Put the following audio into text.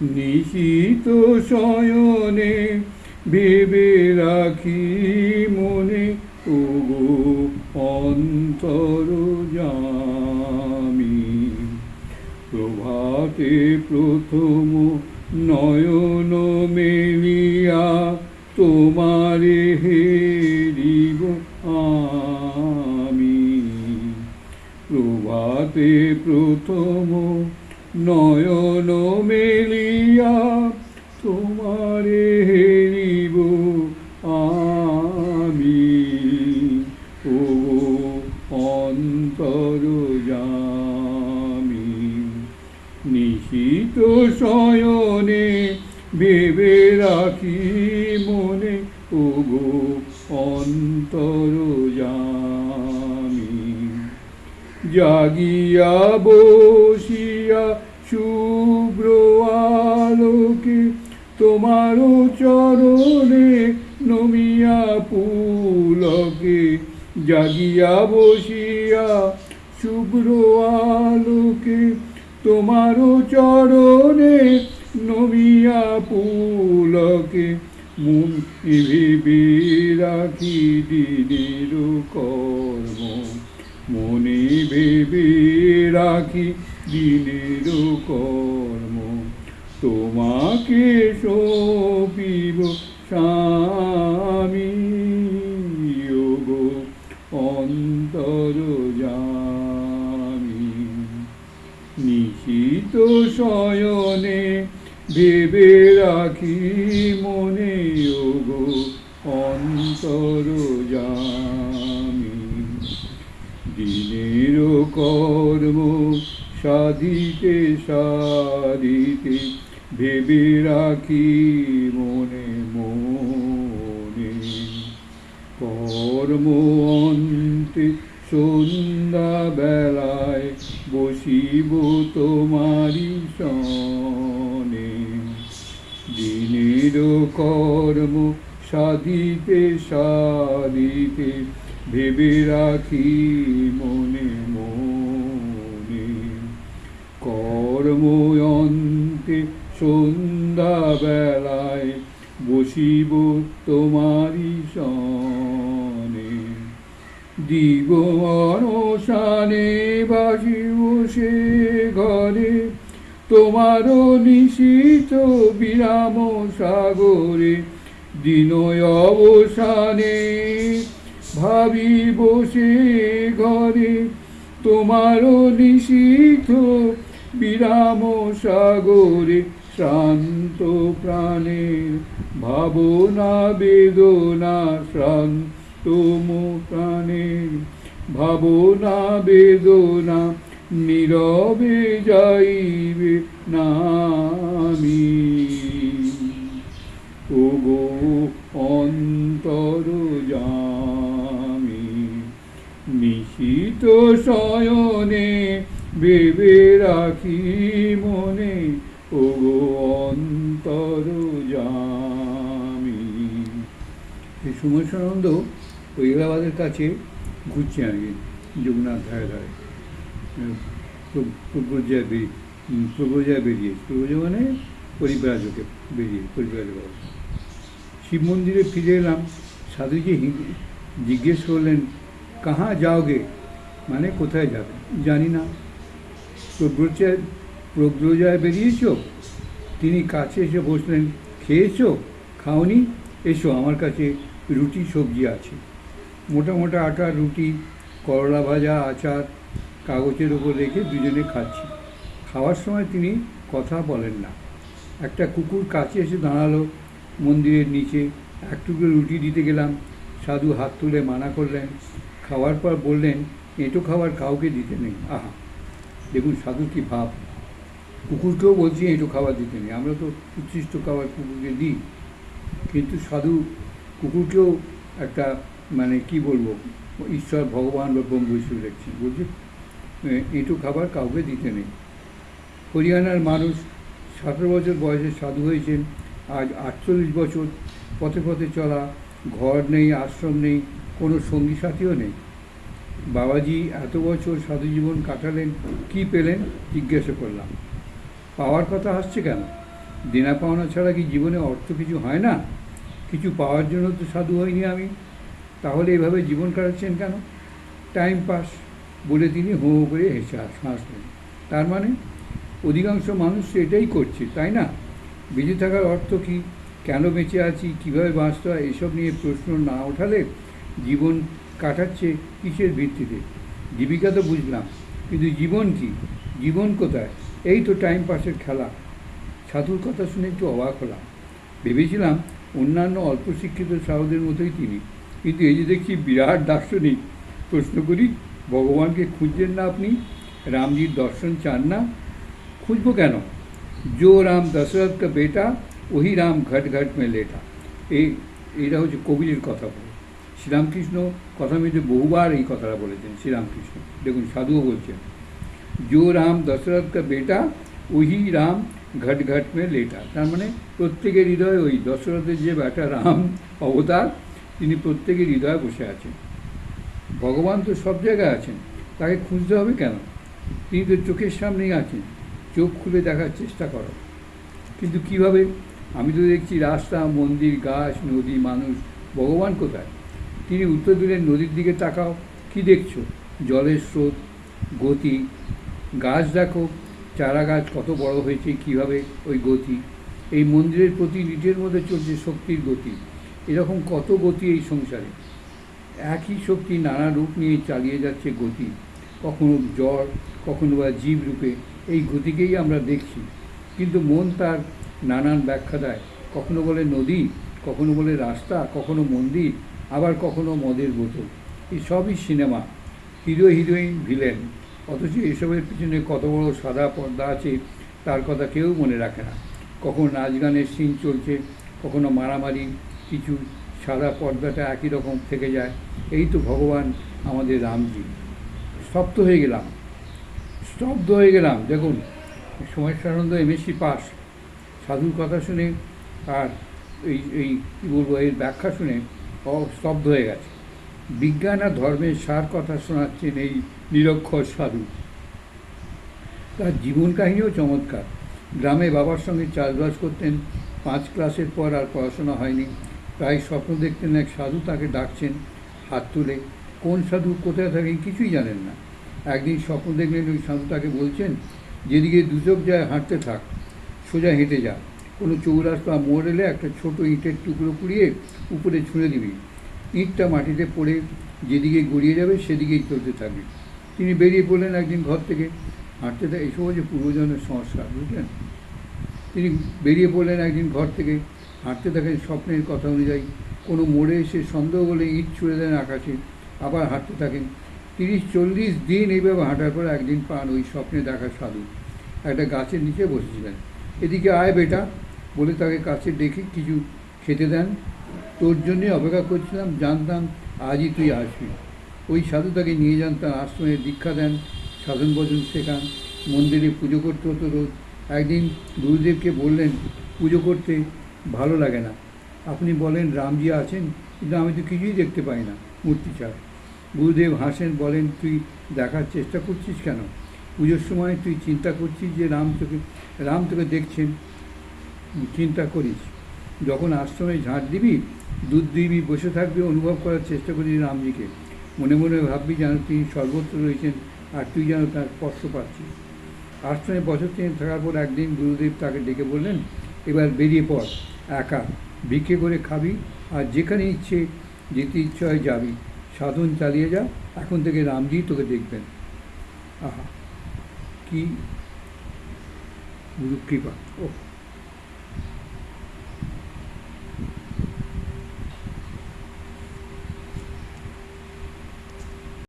নিশিত শয়নে ভেবে রাখি মনে, ওগো অন্তর জামি প্রভাতে প্রথম নয়ন মেলিয়া তোমারে হেরিব আমি। প্রভাতে প্রথম নয়ন মেলিয়া তোমারে হেরিব আমি। ও অন্তর জামি নিশিত শয়নে ভেবে রাখি মনে, ওগো অন্তর জাগিয়া বসিয়া শুভ্র আলোকে তোমার চরণে নমিয়া পুলকে জাগিয়া বসিয়া শুভ্র আলোকে তোমার চরণে নমিয়া পুলকে ভেবে রাখি দিনের কর্ম মনে ভেবে রাখি দিনের কর্ম। তোমাকে সপিব স্বামী গো অন্তর জামি নিশিত শয়নে ভেবে রাখি মনে গো অন্তর জামি দিনের কর্ম সাধিতে সাধিতে ভেবে রাখি মনে মনে। কর্ম অন্তে সন্ধ্যা বেলায় বসিব তোমারি সনে। দিনের কর্ম সাধিতে সাধিতে ভেবে রাখি মনে মনে। কর্ম অন্তে সন্ধ্যা বেলায় বসিব তোমারি সনে। দিব অনশানে বাসিব সে ঘরে। তোমারও নিশিত বিরাম সাগরে। দিন অবসানে ভাবি বসে ঘরে, তোমারও নিষিদ্ধ বিরাম সাগরে শ্রান্ত প্রাণের ভাবনা বেদনা শ্রান্ত প্রাণের ভাবনা বেদনা নীরবে যাইবে নামি ভেবে রাখি মনে, ওগো অন্তর জামি। এই সুমসানন্দ ওই এলাহাবাদের কাছে ঘুরছে আর কি যমুনার ধারে ধারে। প্রব্রজায় বেরিয়ে প্রব্রজায় বেরিয়ে প্রব্রজা মানে পরিব্রাজকে বেরিয়ে পরিব্রাজক শিব মন্দিরে ফিরে এলাম, সাধুজি জিজ্ঞেস করলেন, কাহা যাওগে? মানে কোথায় যাবে? জানি না। প্রব্রজায় প্রগ্রজায় বেরিয়েছ? তিনি কাছে এসে বসলেন, খেয়েছো? খাওনি? এসো, আমার কাছে রুটি সবজি আছে। মোটা মোটা আটার রুটি, করলা ভাজা, আচার কাগজের উপর রেখে দুজনে খাচ্ছি। খাওয়ার সময় তিনি কথা বলেন না। একটা কুকুর কাছে এসে দাঁড়াল মন্দিরের নিচে। এক টুকরো রুটি দিতে গেলাম। সাধু হাত তুলে মানা করলেন। খাওয়ার পর বললেন, এঁটো খাবার কাউকে দিতে নেই। আহা! দেখুন সাধু কি ভাব? কুকুরকেও বলছি এঁটো খাবার দিতে নেই। আমরা তো উচ্ছিষ্ট খাবার কুকুরকে দিই। কিন্তু সাধু কুকুরকেও একটা মানে কি বলব, ঈশ্বর, ভগবান বা ব্রহ্ম হিসেবে দেখছি বলছি এঁটো খাবার কাউকে দিতে নেই। হরিয়ানার মানুষ সতেরো বছর বয়সে সাধু হয়েছেন। আজ আটচল্লিশ বছর পথে পথে চলা, ঘর নেই, আশ্রম নেই, কোনো সঙ্গী সাথীও নেই। বাবাজি এত বছর সাধু জীবন কাটালেন, কি পেলেন? জিজ্ঞাসা করলাম। পাওয়ার কথা আসছে কেন? দেনা পাওনা ছাড়া কি জীবনে অর্থ কিছু হয় না? কিছু পাওয়ার জন্য তো সাধু হইনি আমি। তাহলে এভাবে জীবন কাটাচ্ছেন কেন? টাইম পাস বলে তিনি হো হো করে হেসে হাস- হাসলেন। তার মানে অধিকাংশ মানুষ এটাই করছে, তাই না? বেঁচে থাকার অর্থ কি? কেন বেঁচে আছি? কীভাবে বাঁচতে হয়? এসব নিয়ে প্রশ্ন না ওঠালে জীবন কাটাচ্ছে কিসের ভিত্তিতে? জীবিকা তো বুঝলাম, কিন্তু জীবন কি? জীবন কোথায়? এই তো টাইম পাসের খেলা। সাধুর কথা শুনে একটু অবাক হলাম। ভেবেছিলাম অন্যান্য অল্প শিক্ষিত সাধুদের মতোই তিনি, কিন্তু এই যে দেখছি বিরাট দার্শনিক। প্রশ্ন করি, ভগবানকে খুঁজছেন না আপনি? রামজির দর্শন চান না? খুঁজবো কেন? जो রাম দশরথ বেটা, ওহি রাম ঘট ঘট মে লেটা। এই এইটা হচ্ছে কবিরের কথা বলে। শ্রীরামকৃষ্ণ কথা মধ্যে বহুবার এই কথাটা বলেছেন, শ্রীরামকৃষ্ণ। দেখুন, সাধুও বলছেন जो রাম দশরথ কা বেটা, ওহি রাম ঘট ঘট মে লেটা। তার মানে প্রত্যেকের হৃদয়ে ওই দশরথের যে বেটা রাম অবতার, তিনি প্রত্যেকের হৃদয়ে বসে আছেন। ভগবান তো সব জায়গায় আছেন, তাকে খুঁজতে হবে কেন? তিনি তো চোখের সামনেই আছেন, চোখ খুলে দেখার চেষ্টা করো। কিন্তু কীভাবে? আমি তো দেখছি রাস্তা, মন্দির, গাছ, নদী, মানুষ, ভগবান কোথায়? তিনি উত্তর দিলেন, নদীর দিকে তাকাও, কি দেখছ? জলের স্রোত, গতি। গাছ দেখো, চারা গাছ কত বড় হয়েছে, কীভাবে ওই গতি? এই মন্দিরের প্রতি নিজের মধ্যে চলছে শক্তির গতি। এরকম কত গতি এই সংসারে? একই শক্তি নানা রূপ নিয়ে চালিয়ে যাচ্ছে গতি। কখনো জ্বর, কখনো বা জীব রূপে। এই গতিকেই আমরা দেখছি। কিন্তু মন তার নানান ব্যাখ্যা দেয়। কখনো বলে নদী, কখনো বলে রাস্তা, কখনো মন্দির। আবার কখনো মদের বোতল। এই সবই সিনেমা। Hero, heroine, villain. অথচ এসবের পিছনে কত বড় সাদা পর্দা আছে, তার কথা কেউ মনে রাখে না। কখন নাচ গানের সিন চলছে, কখনো মারামারি, কিছু সাদা পর্দাটা একই রকম থেকে যায়। এই তো ভগবান আমাদের রামজি। স্তব্ধ হয়ে গেলাম। স্তব্ধ হয়ে গেলাম। দেখুন সমস্যানন্দ এমএসসি পাস। সাধুর কথা শুনে, আর এই এই, কী বলব, এর ব্যাখ্যা শুনে স্তব্ধ হয়ে গেছে। বিজ্ঞান আর ধর্মের সার কথা শোনাচ্ছেন এই নিরক্ষর সাধু। তার জীবন কাহিনীও চমৎকার। গ্রামে বাবার সঙ্গে চাষবাস করতেন। পাঁচ ক্লাসের পর আর পড়াশোনা হয়নি। প্রায় স্বপ্ন দেখতেন এক সাধু তাকে ডাকছেন, হাত তুলে, কোন সাধু? কোথায় থাকেন? কিছুই জানেন না। একদিন স্বপ্ন দেখলেন ওই সাধু তাকে বলছেন, যেদিকে দুচোখ যায় হাঁটতে থাক, সোজা হেঁটে যা। কোনো চৌরাস বা মোড় এলে একটা ছোট ইঁটের টুকরো কুড়িয়ে উপরে ছুঁড়ে দিবি। ইঁটটা মাটিতে পড়ে যেদিকে গড়িয়ে যাবে সেদিকেই চলতে থাকবে। তিনি বেরিয়ে পড়লেন একদিন ঘর থেকে। হাঁটতে থাকে এইসব হচ্ছে পূর্বজনের সংস্কার, বুঝলেন? তিনি বেরিয়ে পড়লেন একদিন ঘর থেকে। হাঁটতে থাকেন স্বপ্নের কথা অনুযায়ী। কোনো মোড়ে এসে সন্দেহ বলে ইট ছুঁড়ে দেন আকাশে। আবার হাঁটতে থাকেন। তিরিশ চল্লিশ দিন এইভাবে হাঁটার পর একদিন পান ওই স্বপ্নে দেখা সাধু। একটা গাছের নিচে বসেছিলেন। এদিকে আয় বেটা। বলে তাকে কাছে ডেকে কিছু খেতে দেন। তোর জন্যে অপেক্ষা করছিলাম, জানতাম আজই তুই আসবি। ওই সাধু তাকে নিয়ে যান, তার আশ্রমে দীক্ষা দেন, সাধন ভজন শেখান, মন্দিরে পুজো করতে হতো রোজ। একদিন গুরুদেবকে বললেন, পুজো করতে ভালো লাগে না। আপনি বলেন রামজি আছেন, কিন্তু আমি তো কিছুই দেখতে পাই না, মূর্তি ছাড়া। গুরুদেব হাসেন, বলেন, তুই দেখার চেষ্টা করছিস কেন? পুজোর সময় তুই চিন্তা করছিস যে রাম তোকে রাম তোকে দেখছেন চিন্তা করিস। যখন আশ্রমে ঝাঁট দিবি, দুধ দিবি, বসে থাকবি, অনুভব করার চেষ্টা করিস রামজিকে। মনে মনে ভাববি যেন তিনি সর্বত্র রয়েছেন আর তুই যেন তার স্পর্শ পাচ্ছিস। আশ্রমে বছর তিন থাকার পর একদিন গুরুদেব তাকে ডেকে বললেন, এবার বেরিয়ে পড়, একা। ভিক্ষে করে খাবি আর যেখানে ইচ্ছে যেতে ইচ্ছে হয় যাবি। সাধন চালিয়ে যা, এখন থেকে রামজি তোকে দেখবেন। আহা, কি গুরু কৃপা ও